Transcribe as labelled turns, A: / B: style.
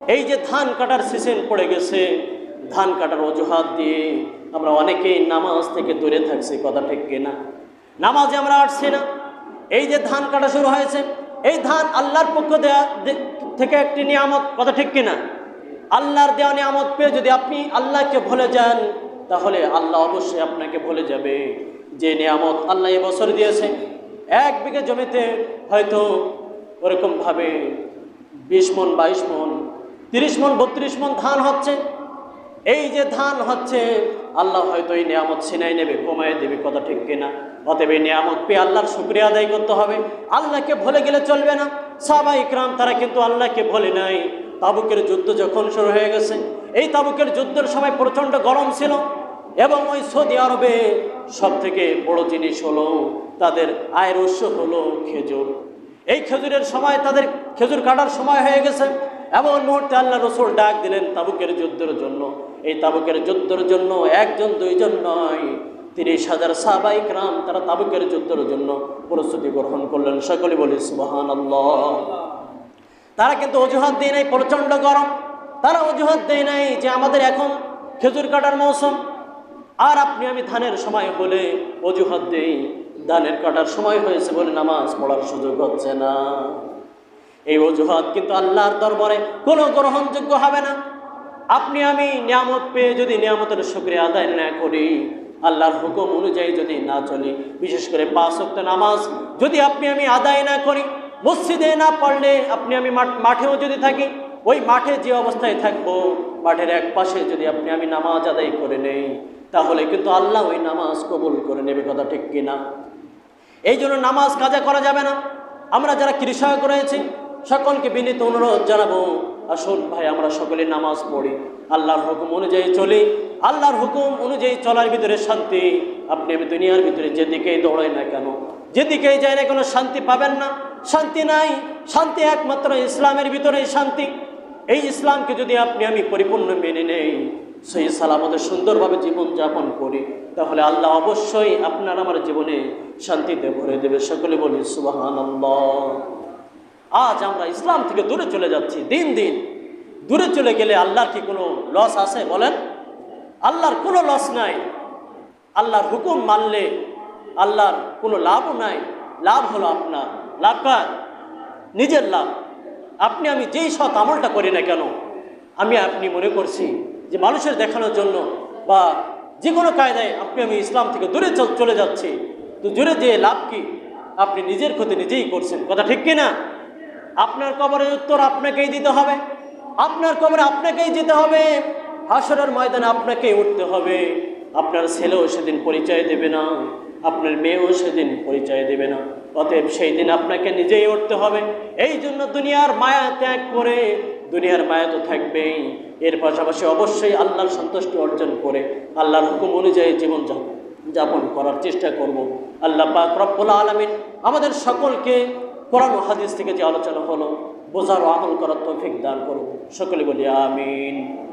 A: এই যে ধান কাটার সিজন পড়ে গেছে, ধান কাটার অজুহাত দিয়ে আমরা অনেকেই নামাজ থেকে দূরে থাকছি, কথা ঠিক কিনা নামাজে আমরা আসছি না। এই যে ধান কাটা শুরু হয়েছে, এই ধান আল্লাহর পক্ষ দেয়া থেকে একটি নিয়ামত, কথা ঠিক কিনা আল্লাহর দেওয়া নিয়ামত পেয়ে যদি আপনি আল্লাহকে ভুলে যান, তাহলে আল্লাহ অবশ্যই আপনাকে ভুলে যাবে। যে নিয়ামত আল্লাহ এবছর দিয়েছে, এক বিঘে জমিতে হয়তো ওরকমভাবে বিশ মন, বাইশ মন তিরিশ মন, বত্রিশ মন ধান হচ্ছে। এই যে ধান হচ্ছে, আল্লাহ হয়তো এই নিয়ামত ছিনাই নেবে, কমায় দেবে, কথা ঠিক কিনা। অতএব এই নিয়ামত পেয়ে আল্লাহর শুক্রিয়া আদায় করতে হবে। আল্লাহকে ভুলে গেলে চলবে না। সাবা ইকরাম, তারা কিন্তু আল্লাহকে ভুলে নাই। তাবুকের যুদ্ধ যখন শুরু হয়ে গেছে, এই তাবুকের যুদ্ধের সময় প্রচণ্ড গরম ছিল এবং ওই সৌদি আরবে সব থেকে বড় জিনিস হলো, তাদের আয়ের উৎস হলো খেজুর। এই খেজুরের সময়, তাদের খেজুর কাটার সময় হয়ে গেছে। এমন মুহূর্তে আল্লাহ রসুল ডাক দিলেন তাবুকের যুদ্ধের জন্য। এই তাবুকের যুদ্ধের জন্য একজন, দুইজন নয়, তিরিশ হাজার সাহাবাইক রাম তারা তাবুকের যুদ্ধের জন্য প্রস্তুতি গ্রহণ করলেন। সকলে বলি সুবাহান তারা কিন্তু অজুহাত দেয় নাই, প্রচণ্ড গরম। তারা অজুহাত দেয় নাই যে আমাদের এখন খেজুর কাটার মৌসুম। আর আপনি, আমি ধানের সময় বলে অজুহাত দেই। ধানের কাটার সময় হয়েছে বলে নামাজ পড়ার সুযোগ হচ্ছে না। এই অজুহাত কিন্তু আল্লাহর দরবারে কোনো গ্রহণযোগ্য হবে না। আপনি আমি নিয়ামত পেয়ে যদি নিয়ামতের শুক্রিয়া আদায় না করি, আল্লাহর হুকুম অনুযায়ী যদি না চলি, বিশেষ করে পাঁচ ওয়াক্ত নামাজ যদি আপনি আমি আদায় না করি, মসজিদে না পড়লে আপনি আমি মাঠ- মাঠেও যদি থাকি, ওই মাঠে যে অবস্থায় থাকব, মাঠের এক পাশে যদি আপনি আমি নামাজ আদায় করে নেই, তাহলে কিন্তু আল্লাহ ওই নামাজ কবুল করে নেবে, কথা ঠিক কিনা? এই জন্য নামাজ কাজা করা যাবে না। আমরা যারা কৃষক রয়েছি সকলকে বিনীত অনুরোধ জানাব। আসুন ভাই, আমরা সকলে নামাজ পড়ি। আল্লাহর হুকুম অনুযায়ী চলি। আল্লাহর হুকুম অনুযায়ী চলার ভিতরে শান্তি। আপনি আমি দুনিয়ার ভিতরে যেদিকেই দৌড়াই না কেন যেদিকেই যাই না কোনো শান্তি পাবেন না। শান্তি নাই, শান্তি একমাত্র ইসলামের ভিতরেই শান্তি। এই ইসলামকে যদি আপনি, আমি পরিপূর্ণ মেনে নেই, সেই সালামতে সুন্দরভাবে জীবন যাপন করি, তাহলে আল্লাহ অবশ্যই আপনার আমার জীবনে শান্তিতে ভরে দেবে। সকলে বলি সুবাহান আজ আমরা ইসলাম থেকে দূরে চলে যাচ্ছি, দিন দিন। দূরে চলে গেলে আল্লাহর কি কোনো লস আছে বলেন? আল্লাহর কোনো লস নাই। আল্লাহর হুকুম মানলে আল্লাহর কোনো লাভও নাই। লাভ হলো আপনার। লাভ কার? নিজের লাভ। আপনি, আমি যেই সৎ আমলটা করি না কেন, আমি, আপনি মনে করছি যে মানুষের দেখানোর জন্য বা যে কোনো কায়দায় আপনি, আমি ইসলাম থেকে দূরে চল- যাচ্ছি। তো দূরে যে লাভ কি? আপনি নিজের ক্ষতি নিজেই করছেন। কথা ঠিক কি না আপনার কবরের উত্তর আপনাকেই দিতে হবে। আপনার কবরে আপনাকেই যেতে হবে। হাসরের ময়দানে আপনাকেই উঠতে হবে। আপনার ছেলেও সেদিন পরিচয় দেবে না। আপনার মেয়েও সেদিন পরিচয় দেবে না। অতএব সেই দিন আপনাকে নিজেই উঠতে হবে। এই জন্য দুনিয়ার মায়া ত্যাগ করে, দুনিয়ার মায়া তো থাকবেই। এর পাশাপাশি অবশ্যই আল্লাহর সন্তুষ্টি অর্জন করে, আল্লাহর হুকুম অনুযায়ী জীবন যাপন করার চেষ্টা করব। আল্লাহ পাক রব্বুল আলমিন আমাদের সকলকে কোরআন হাদিস থেকে যে আলোচনা হলো, বোঝার আমল করার তৌফিক দান করুন। সকলে বলি আমিন।